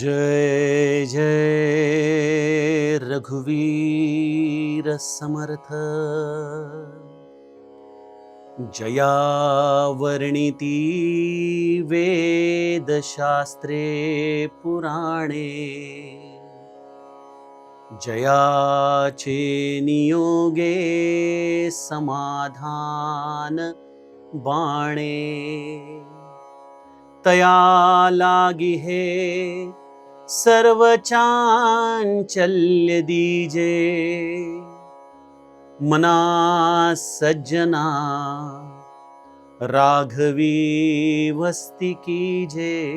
जय जय रघुवीर समर्थ। जयावर्णिती वेदशास्त्रे पुराणे। जयाचे नियोगे समाधान बाणे। तया लागी हे सर्व चांचल्य दीजे. मना सज्जना राघवी वस्ती कीजे.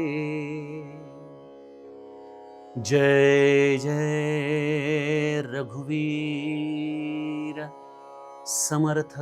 जय जय रघुवीर समर्थ.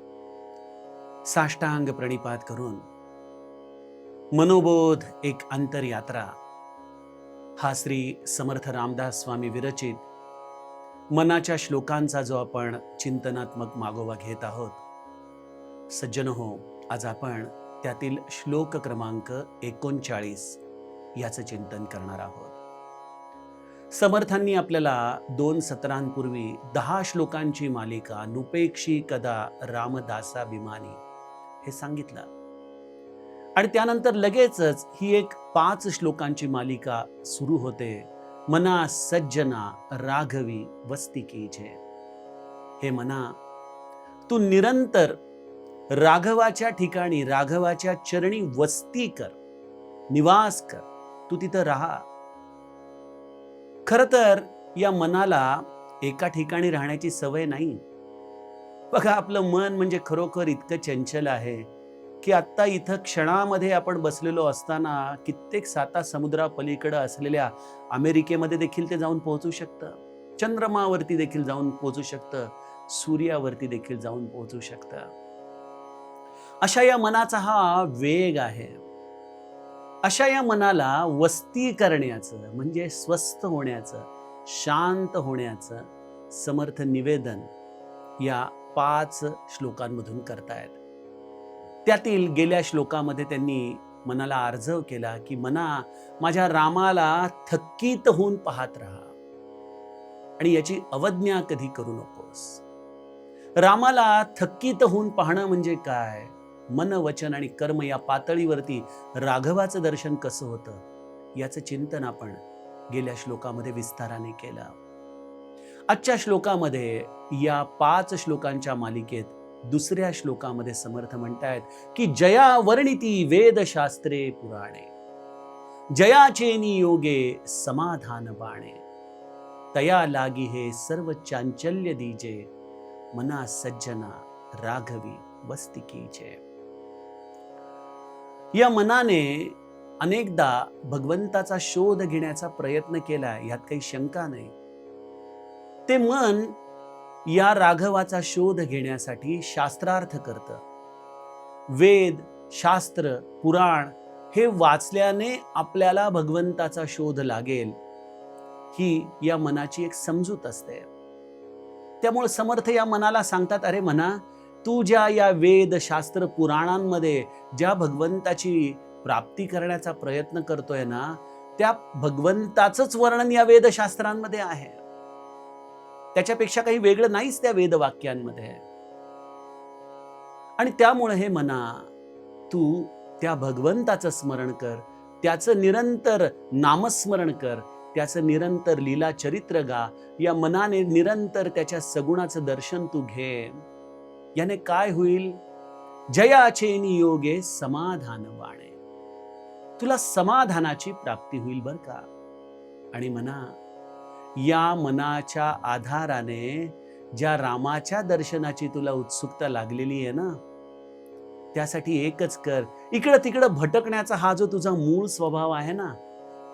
साष्टांग प्रणिपात करून मनोबोध एक अंतरयात्रा. हा श्री समर्थ रामदास स्वामी विरचित मनाच्या श्लोकांचा जो आपण चिंतनात्मक मागोवा घेत आहोत. सज्जन हो आज आपण त्यातील श्लोक क्रमांक एकोणचाळीस याचं चिंतन करणार आहोत. समर्थांनी आपल्याला दोन सत्रांपूर्वी दहा श्लोकांची मालिका नुपेक्षी कदा रामदासाभिमानी हे सांगितलं. आणि त्यानंतर लगेचच ही एक पाच श्लोकांची मालिका सुरू होते. मना सज्जना राघवी वस्ती कीजे हे मना तू निरंतर राघवाच्या ठिकाणी राघवाच्या चरणी वस्ती कर. निवास कर. तू तिथं राहा. खर तर या मनाला एका ठिकाणी राहण्याची सवय नाही. बघा आपलं मन म्हणजे खरोखर इतकं चंचल आहे की आत्ता इथं क्षणामध्ये आपण बसलेलो असताना कित्येक साता समुद्रापलीकडं असलेल्या अमेरिकेमध्ये देखील ते जाऊन पोहोचू शकतं. चंद्रमावरती देखील जाऊन पोहोचू शकतं. सूर्यावरती देखील जाऊन पोहोचू शकतं. अशा या मनाचा हा वेग आहे. अशा या मनाला वस्ती करण्याचं म्हणजे स्वस्थ होण्याचं शांत होण्याचं समर्थ निवेदन या पाच श्लोकांमधून करतायत. त्यातील गेल्या श्लोकामध्ये त्यांनी मनाला आर्जव केला की मना माझ्या रामाला थकीत होऊन पाहत राहा. आणि याची अवज्ञा कधी करू नकोस. रामाला थकीत होऊन पाहणं म्हणजे काय? मन वचन आणि कर्म या पातळीवरती राघवाचं दर्शन कसं होतं? याचं चिंतन आपण गेल्या श्लोकामध्ये विस्ताराने केलं. आजच्या श्लोकामध्ये या पाच श्लोकांच्या मालिकेत दुसऱ्या श्लोकामध्ये समर्थ म्हणतायत की जया वर्णिती वेदशास्त्रे पुराणे जयाचेनी योगे समाधान बाणे तया लागी हे सर्व चांचल्य दीजे मना सज्जना राघवी वस्तिकीचे या मनाने अनेकदा भगवंताचा शोध घेण्याचा प्रयत्न केला यात काही शंका नाही ते मन या राघवाचा शोध घेण्यासाठी शास्त्रार्थ करतं. वेद शास्त्र पुराण हे वाचल्याने आपल्याला भगवंताचा शोध लागेल ही या मनाची एक समजूत असते. त्यामुळे समर्थ या मनाला सांगतात अरे म्हणा तू ज्या या वेद शास्त्र पुराणांमध्ये ज्या भगवंताची प्राप्ती करण्याचा प्रयत्न करतोय ना त्या भगवंताचंच वर्णन या वेदशास्त्रांमध्ये आहे. त्याच्यापेक्षा काही वेगळं नाहीच त्या वेदवाक्यांमध्ये. आणि त्यामुळे हे मना तू त्या भगवंताचं स्मरण कर त्याचं निरंतर नामस्मरण कर त्याचं निरंतर लीला चरित्र गा या मनाने निरंतर त्याच्या सगुणाचं दर्शन तू घे. याने काय होईल? जयाचेनी योगे समाधान बाणे तुला समाधानाची प्राप्ती होईल बर का. आणि म्हणा या मनाच्या आधाराने ज्या रामाच्या दर्शनाची तुला उत्सुकता लागलेली आहे ना त्यासाठी एकच कर. इकडं तिकडं भटकण्याचा हा जो तुझा मूळ स्वभाव आहे ना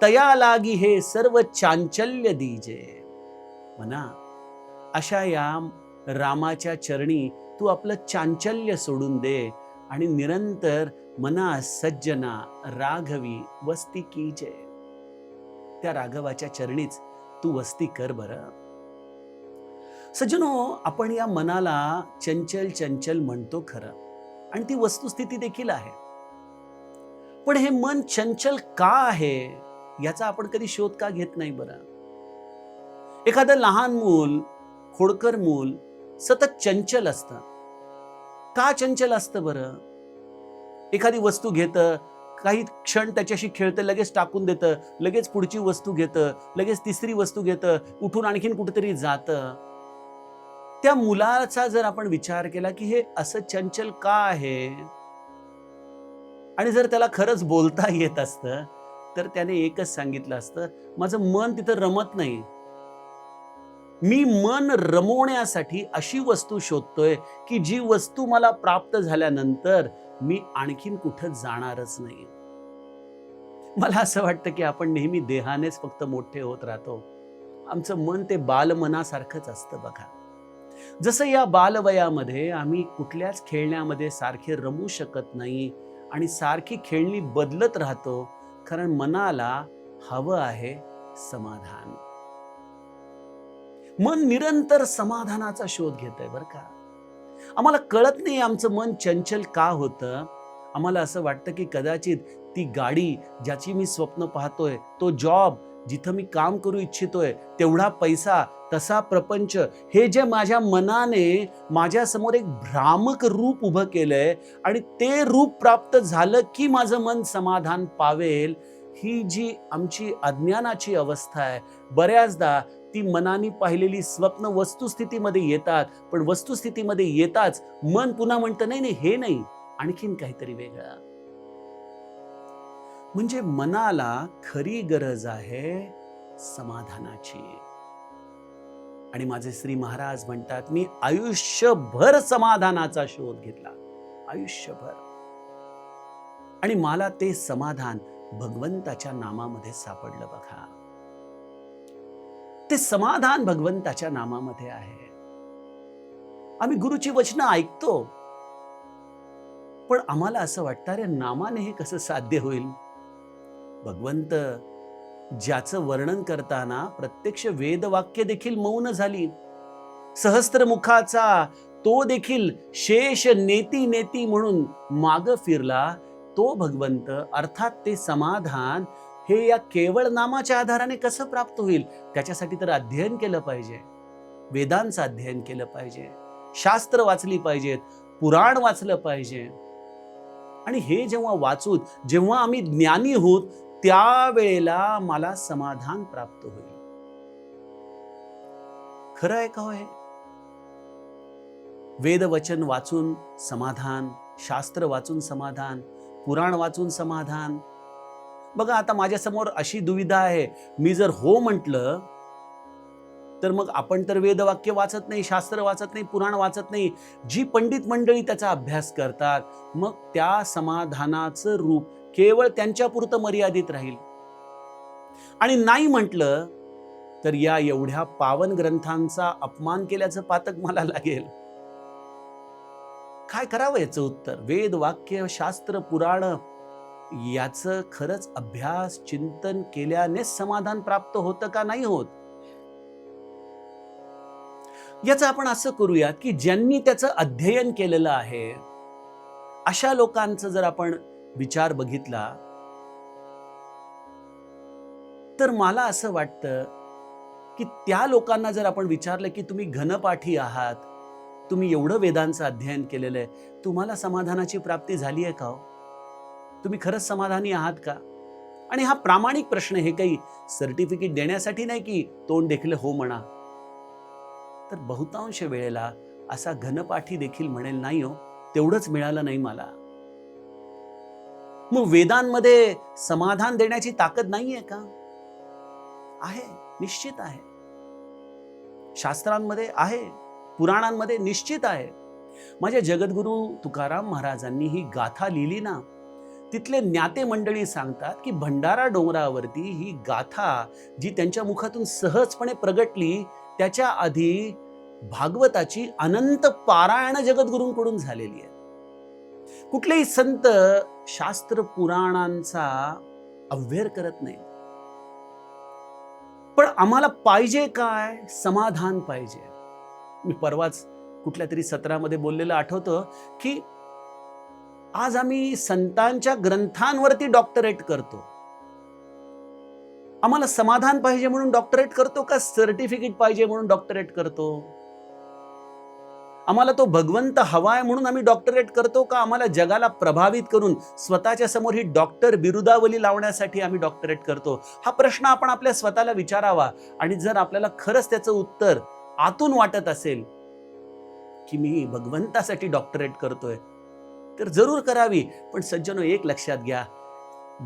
तया लागी हे सर्व चांचल्य दीजे. म्हणा अशा या रामाच्या चरणी तू आपलं चांचल्य सोडून दे आणि निरंतर मना सज्जना राघवी वस्ती की जय त्या राघवाच्या चरणीच तू वस्ती कर बरं. सज्जनो आपण या मनाला चंचल चंचल म्हणतो खरं. आणि ती वस्तुस्थिती देखील आहे. पण हे मन चंचल का आहे याचा आपण कधी शोध का घेत नाही बरं? एखादं लहान मूल खोडकर मूल सतत चंचल असतं. का चंचल असतं बरं? एखादी वस्तू घेतं काही क्षण त्याच्याशी खेळतं लगेच टाकून देतं लगेच पुढची वस्तू घेतं लगेच तिसरी वस्तू घेतं उठून आणखीन कुठेतरी जातं. त्या मुलाचा जर आपण विचार केला की हे असं चंचल का आहे? आणि जर त्याला खरंच बोलता येत असतं तर त्याने एकच सांगितलं असतं माझं मन तिथं रमत नाही. मी मन रमवण्यासाठी अशी वस्तू शोधतोय की जी वस्तू मला प्राप्त झाल्यानंतर मी आणखीन कुठं जाणारच नाही. मला असं वाटतं की आपण नेहमी देहानेच फक्त मोठे होत राहतो. आमचं मन ते बालमनासारखंच असतं बघा. जसं या बालवयामध्ये आम्ही कुठल्याच खेळण्यामध्ये सारखे रमू शकत नाही आणि सारखी खेळणी बदलत राहतो कारण मनाला हवं आहे समाधान. मन निरंतर समाधानाचा शोध घेत आहे बरं का. आम्हाला कळत नाही आमचं मन चंचल का होतं. आम्हाला असं वाटतं की कदाचित ती गाडी ज्याची मी स्वप्न पाहतोय तो जॉब जिथं मी काम करू इच्छितोय तेवढा पैसा तसा प्रपंच हे जे माझ्या मनाने माझ्यासमोर एक भ्रामक रूप उभं केलंय आणि ते रूप प्राप्त झालं की माझं मन समाधान पावेल ही जी आमची अज्ञानाची अवस्था आहे बऱ्याचदा ती मनाने पाहिलेली स्वप्न वस्तुस्थितीमध्ये येतात पण वस्तुस्थितीमध्ये येताच मन पुन्हा म्हणतं नाही नाही हे नाही आणखीन काहीतरी वेगळं. म्हणजे मनाला खरी गरज आहे समाधानाची. आणि माझे श्री महाराज म्हणतात मी आयुष्यभर समाधानाचा शोध घेतला आयुष्यभर. आणि मला ते समाधान भगवंताच्या नामामध्ये सापडलं बघा. ते समाधान भगवंताच्या नामामध्ये आहे. आम्ही गुरुची वचनं ऐकतो. पण आम्हाला असं वाटतं अरे नामाने हे कसं साध्य होईल? भगवंत ज्याचं वर्णन करताना प्रत्यक्ष वेदवाक्य देखील मौन झाली. सहस्त्रमुखाचा तो देखील शेष नेती नेती म्हणून माग फिरला. तो भगवंत अर्थात ते समाधान हे या केवळ नामाच्या आधाराने कसं प्राप्त होईल? त्याच्यासाठी तर अध्ययन केलं पाहिजे. वेदांचं अध्ययन केलं पाहिजे. शास्त्र वाचली पाहिजेत. पुराण वाचलं पाहिजे. आणि हे जेव्हा वाचूत जेव्हा आम्ही ज्ञानी होत त्यावेळेला मला समाधान प्राप्त होईल. खरं आहे का हो हे वेदवचन वाचून समाधान शास्त्र वाचून समाधान पुराण वाचून समाधान बघा आता माझ्यासमोर अशी दुविधा आहे. मी जर हो म्हटलं तर मग आपण तर वेदवाक्य वाचत नाही शास्त्र वाचत नाही पुराण वाचत नाही. जी पंडित मंडळी त्याचा अभ्यास करतात मग त्या समाधानाचं रूप केवळ त्यांच्यापुरतं मर्यादित राहील. आणि नाही म्हटलं तर या एवढ्या पावन ग्रंथांचा अपमान केल्याचं पातक मला लागेल. काय करावं याचं उत्तर? वेद वाक्य शास्त्र पुराण याचं खरंच अभ्यास चिंतन केल्यानेच समाधान प्राप्त होतं का नाही होत? याचं आपण असं करूयात की ज्यांनी त्याचं अध्ययन केलेलं आहे अशा लोकांचं जर आपण विचार बघितला तर मला असं वाटतं की त्या लोकांना जर आपण विचारलं की तुम्ही घनपाठी आहात तुम्ही एवढं वेदांचं अध्ययन केलेलं आहे तुम्हाला समाधानाची प्राप्ती झाली आहे का हो? तुम्ही खरंच समाधानी आहात का? आणि हा प्रामाणिक प्रश्न हे काही सर्टिफिकेट देण्यासाठी नाही की तोंड देखील हो म्हणा. तर बहुतांश वेळेला असा घनपाठी देखील म्हणेल नाही हो तेवढंच मिळालं नाही मला. मग वेदांमध्ये समाधान देण्याची ताकद नाहीये का? आहे निश्चित आहे. शास्त्रांमध्ये आहे पुराणांमध्ये निश्चित आहे. माझ्या जगद्गुरु तुकाराम महाराजांनी ही गाथा लिहिली ना तिथले ज्ञाते मंडळी सांगतात की भंडारा डोंगरावरती ही गाथा जी त्यांच्या मुखातून सहजपणे प्रगटली त्याच्या आधी भागवताची अनंत पारायण जगद्गुरूंकडून झालेली आहे. कुठलेही संत शास्त्र पुराणांचा अव्हेर करत नाही पण आम्हाला पाहिजे काय? समाधान पाहिजे. मी परवाच कुठल्या तरी सत्रामध्ये बोललेलं आठवतं की आज आम्ही संतांच्या ग्रंथांवरती डॉक्टरेट करतो. आम्हाला समाधान पाहिजे म्हणून डॉक्टरेट करतो का सर्टिफिकेट पाहिजे म्हणून डॉक्टरेट करतो? आम्हाला तो भगवंत हवाय म्हणून आम्ही डॉक्टरेट करतो का आम्हाला जगाला प्रभावित करून स्वतःच्या समोर ही डॉक्टर बिरुदावली लावण्यासाठी आम्ही डॉक्टरेट करतो? हा प्रश्न आपण आपल्या स्वतःला विचारावा. आणि जर आपल्याला खरंच त्याचं उत्तर आतून वाटत असेल की मी भगवंतासाठी डॉक्टरेट करतोय तर जरूर करावी. पण सज्जनो एक लक्षात घ्या.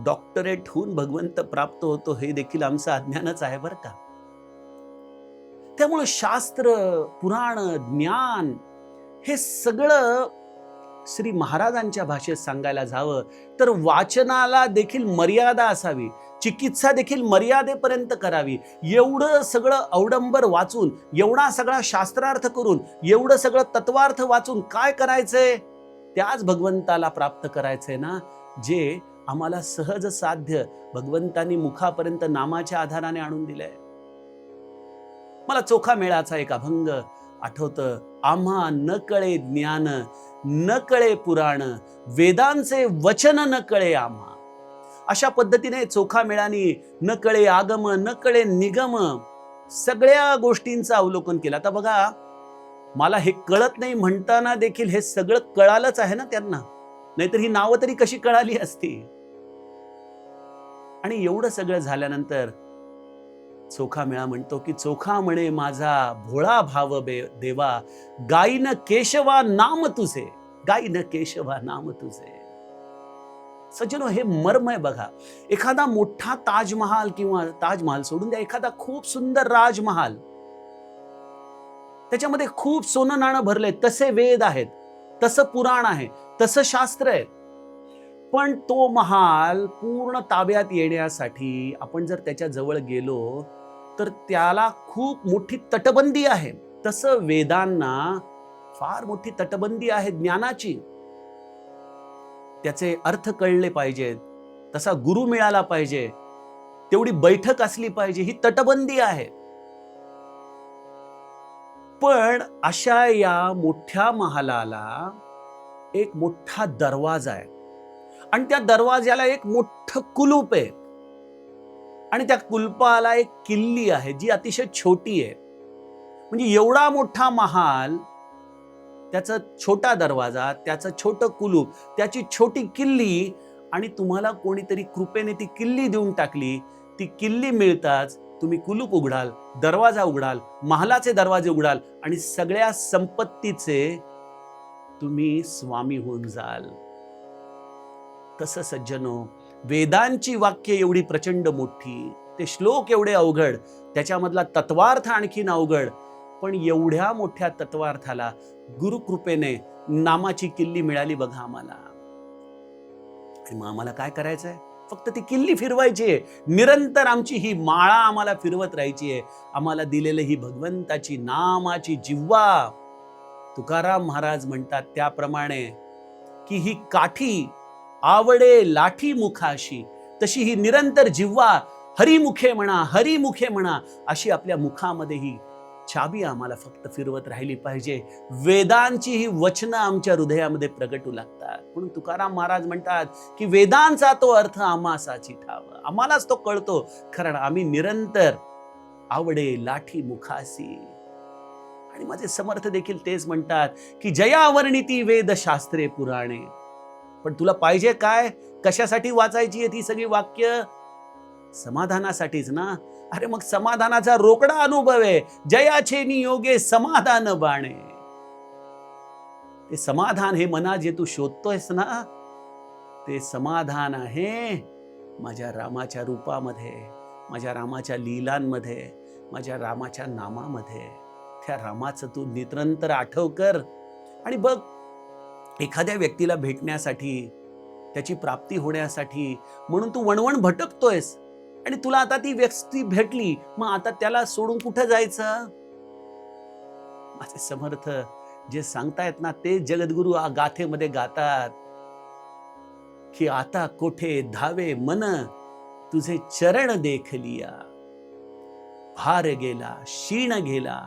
डॉक्टरेट होऊन भगवंत प्राप्त होतो हे देखील आमचं अज्ञानच आहे बरं का? त्यामुळं शास्त्र पुराण ज्ञान हे सगळं श्री महाराजांच्या भाषेत सांगायला जावं तर वाचनाला देखील मर्यादा असावी. चिकित्सा देखील मर्यादेपर्यंत करावी. एवढं सगळं अवडंबर वाचून एवढा सगळा शास्त्रार्थ करून एवढं सगळं तत्वार्थ वाचून काय करायचंय? त्याच भगवंताला प्राप्त करायचंय ना जे आम्हाला सहज साध्य भगवंतांनी मुखापर्यंत नामाच्या आधाराने आणून दिलंय. मला चोखा मेळाचा एक अभंग आठवतं. आम्हा न कळे ज्ञान न कळे पुराण वेदांचे वचन न कळे आम्हा. अशा पद्धतीने चोखा मेळानी न कळे आगम न कळे निगम सगळ्या गोष्टींचं अवलोकन केलं. आता बघा मला हे कळत नाही म्हणताना देखील हे सगळं कळालंच आहे ना त्यांना. नाहीतर ही नावं तरी कशी कळाली असती? आणि एवढं सगळं झाल्यानंतर चोखा मेळा म्हणतो की चोखा म्हणे माझा भोळा भाव बे देवा गाईन केशवा नाम तुझे गाईन केशवा नाम तुझे. सज्जनो हे मर्म आहे बघा. एखादा मोठा ताजमहाल किंवा ताजमहाल सोडून द्या. एखादा खूप सुंदर राजमहाल. त्याच्यामध्ये खूप सोनं नाणं भरलंय तसे वेद आहेत तसं पुराण आहे तसं शास्त्र आहे. पण तो महाल पूर्ण ताब्यात येण्यासाठी आपण जर त्याच्याजवळ गेलो तर त्याला खूप मोठी तटबंदी आहे. तसं वेदांना फार मोठी तटबंदी आहे ज्ञानाची. त्याचे अर्थ कळले पाहिजेत तसा गुरु मिळाला पाहिजे तेवढी बैठक असली पाहिजे ही तटबंदी आहे. पण अशा या मोठ्या महालाला एक मोठा दरवाजा आहे. आणि त्या दरवाज्याला एक मोठं कुलूप आहे. आणि त्या कुलपाला एक किल्ली आहे जी अतिशय छोटी आहे. म्हणजे एवढा मोठा महाल त्याचा छोटा दरवाजा त्याचं छोटं कुलूप त्याची छोटी किल्ली आणि तुम्हाला कोणीतरी कृपेने ती किल्ली देऊन टाकली. ती किल्ली मिळताच तुम्ही कुलूप उघडाल दरवाजा उघडाल महालाचे दरवाजे उघडाल आणि सगळ्या संपत्तीचे तुम्ही स्वामी होऊन जाल. तसं सज्जनो वेदांची वाक्य एवढी प्रचंड मोठी ते श्लोक एवढे अवघड त्याच्यामधला तत्वार्थ आणखीन अवघड पण एवढ्या मोठ्या तत्वार्थाला गुरुकृपेने नामाची किल्ली मिळाली बघा आम्हाला. मग आम्हाला काय करायचंय? फक्त ती किल्ली फिरवायची आहे. निरंतर आमची ही माळा आम्हाला फिरवत राहायची आहे. आम्हाला दिलेलं ही भगवंताची नामाची जिव्वा. तुकाराम महाराज म्हणतात त्याप्रमाणे की ही काठी आवडे लाठी मुखाशी तशी ही निरंतर जिव्वा हरिमुखे म्हणा हरिमुखे म्हणा अशी आपल्या मुखामध्ये ही चाबी आम्हाला फक्त फिरवत राहिली पाहिजे. वेदांची ही वचनं आमच्या हृदयामध्ये प्रगटू लागतात. म्हणून तुकाराम महाराज म्हणतात की वेदांचा तो अर्थ आमासाची ठाव. आम्हालाच तो कळतो. कारण आम्ही निरंतर आवडे लाठी मुखासी. आणि माझे समर्थ देखील तेच म्हणतात की जयावर्णिती वेद शास्त्रे पुराणे. पण तुला पाहिजे काय? कशासाठी वाचायची आहे ती सगळी वाक्य? समाधानासाठीच ना? अरे मग समाधानाचा रोकडा अनुभव आहे. जयाचे नियोगे समाधान बाणे. ते समाधान हे मना जे तू शोधतोयस ना ते समाधान आहे माझ्या रामाच्या रूपामध्ये माझ्या रामाच्या लीलांमध्ये माझ्या रामाच्या नामामध्ये. त्या रामाचं तू निरंतर आठव कर. आणि बघ एखाद्या व्यक्तीला भेटण्यासाठी त्याची प्राप्ती होण्यासाठी म्हणून तू वणवण भटकतोयस. आणि तुला आता ती व्यक्ती भेटली मग आता त्याला सोडून कुठं जायचं? माझे समर्थ जे सांगतायत ना ते जगद्गुरु आ गाथेमध्ये गातात की आता कोठे धावे मन तुझे चरण देखलिया. भार गेला क्षीण गेला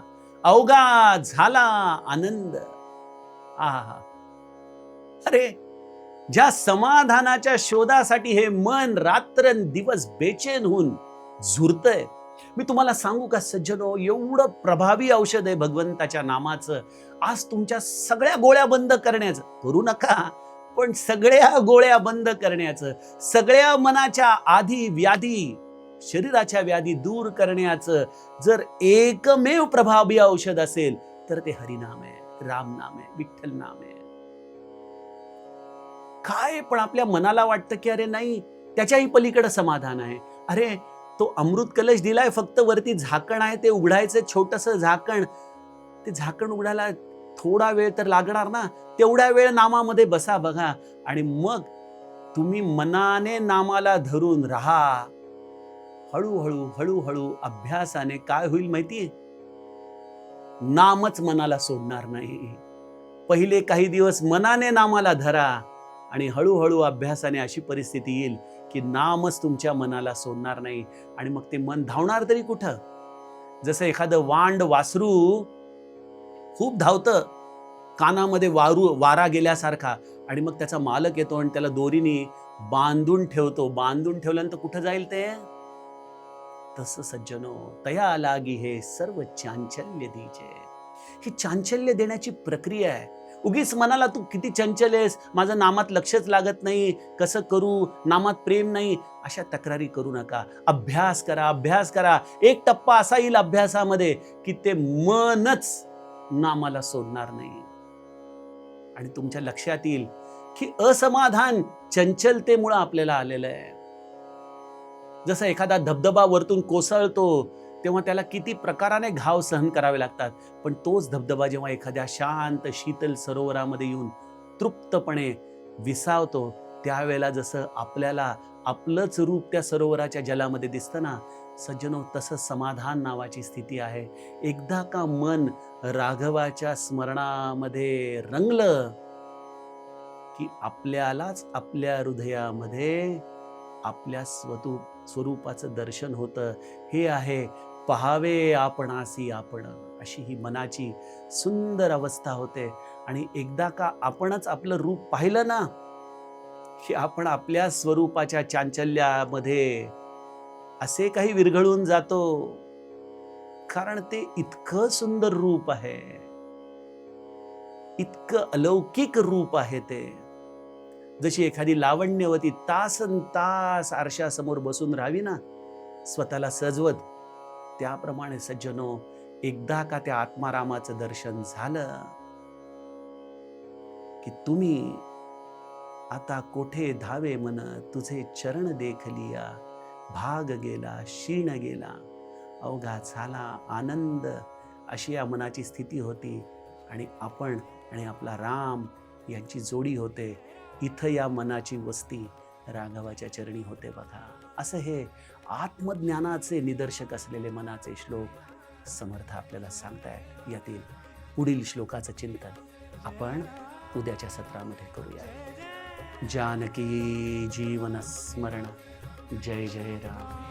अवगा झाला आनंद. आहा. अरे ज्या समाधानाच्या शोधासाठी हे मन रात्रंदिवस बेचैन होऊन झुरतय. मी तुम्हाला सांगू का सज्जनो एवढं प्रभावी औषध आहे भगवंताच्या नामाचं. आज तुमच्या सगळ्या गोळ्या बंद करण्याचं. करू नका पण सगळ्या गोळ्या बंद करण्याचं. सगळ्या मनाच्या आधी व्याधी शरीराच्या व्याधी दूर करण्याचं. जर एकमेव प्रभावी औषध असेल तर ते हरिनाम आहे रामनाम आहे विठ्ठल नाम आहे. काय पण आपल्या मनाला वाटतं की अरे नाही त्याच्याही पलीकडे समाधान आहे. अरे तो अमृत कलश दिलाय फक्त वरती झाकण आहे ते उघडायचं छोटस झाकण. ते झाकण उघडायला थोडा वेळ तर लागणार ना? तेवढ्या वेळ नामामध्ये बसा बघा. आणि मग तुम्ही मनाने नामाला धरून राहा. हळूहळू हळूहळू अभ्यासाने काय होईल माहितीये नामच मनाला सोडणार नाही. पहिले काही दिवस मनाने नामाला धरा. आणि हळूहळू अभ्यासाने अशी परिस्थिती येईल की नामच तुमच्या मनाला सोडणार नाही. आणि मग ते मन धावणार तरी कुठं? जसं एखादं वांड वासरू खूप धावतं कानामध्ये वारू वारा गेल्यासारखा आणि मग त्याचा मालक येतो आणि त्याला दोरीने बांधून ठेवतो. बांधून ठेवल्यानंतर कुठं जाईल ते? तसं सज्जनो तया लागी हे सर्व चांचल्य दीजे. ही चांचल्य देण्याची प्रक्रिया आहे. उगीच मनाला तू किती चंचल आहेस? माझं नामात लक्षच लागत नाही. कसं करू? नामात प्रेम नाही. अशा तक्रारी करू नका. अभ्यास करा अभ्यास करा. एक टप्पा असा येईल अभ्यासामध्ये की ते मनच नामाला सोडणार नाही. आणि तुमच्या लक्षात येईल की असमाधान चंचलतेमुळं आपल्याला आलेलं आहे. जसं एखादा धबधबा वरतून कोसळतो तेव्हा त्याला किती प्रकाराने घाव सहन करावे लागतात. पण तोच धबधबा जेव्हा एखाद्या शांत शीतल सरोवरामध्ये येऊन तृप्तपणे विसावतो त्यावेळेला जसं आपल्याला आपलंच रूप त्या सरोवराच्या जलामध्ये दिसतं ना सज्जनो तसं समाधान नावाची स्थिती आहे. एकदा का मन राघवाच्या स्मरणामध्ये रंगलं की आपल्यालाच आपल्या हृदयामध्ये आपल्या स्वतू स्वरूपाचं दर्शन होतं. हे आहे पहावे आपणासी आपण अशी ही मनाची सुंदर अवस्था होते. आणि एकदा का आपणच आपलं रूप पाहिलं ना की आपण आपल्या स्वरूपाच्या चांचल्यामध्ये असे काही विरघळून जातो. कारण ते इतकं सुंदर रूप आहे. इतकं अलौकिक रूप आहे ते. जशी एखादी लावण्यवती तासन तास आरशासमोर बसून राहावी ना स्वतःला सजवत त्याप्रमाणे सज्जनो एकदा का त्या आत्मारामाचं दर्शन झालं? की तुम्ही आता कोठे धावे मन तुझे चरण देखलिया भाग गेला क्षीण गेला अवघा झाला आनंद अशी या मनाची स्थिती होती. आणि आपण आणि आपला राम यांची जोडी होते. इथं या मनाची वस्ती राघवाच्या चरणी होते बघा. असं हे आत्मज्ञानाचे निदर्शक असलेले मनाचे श्लोक समर्थ आपल्याला सांगतायत. यातील पुढील श्लोकाचं चिंतन आपण उद्याच्या सत्रामध्ये करूया. जानकी जीवन स्मरण जय जय राम.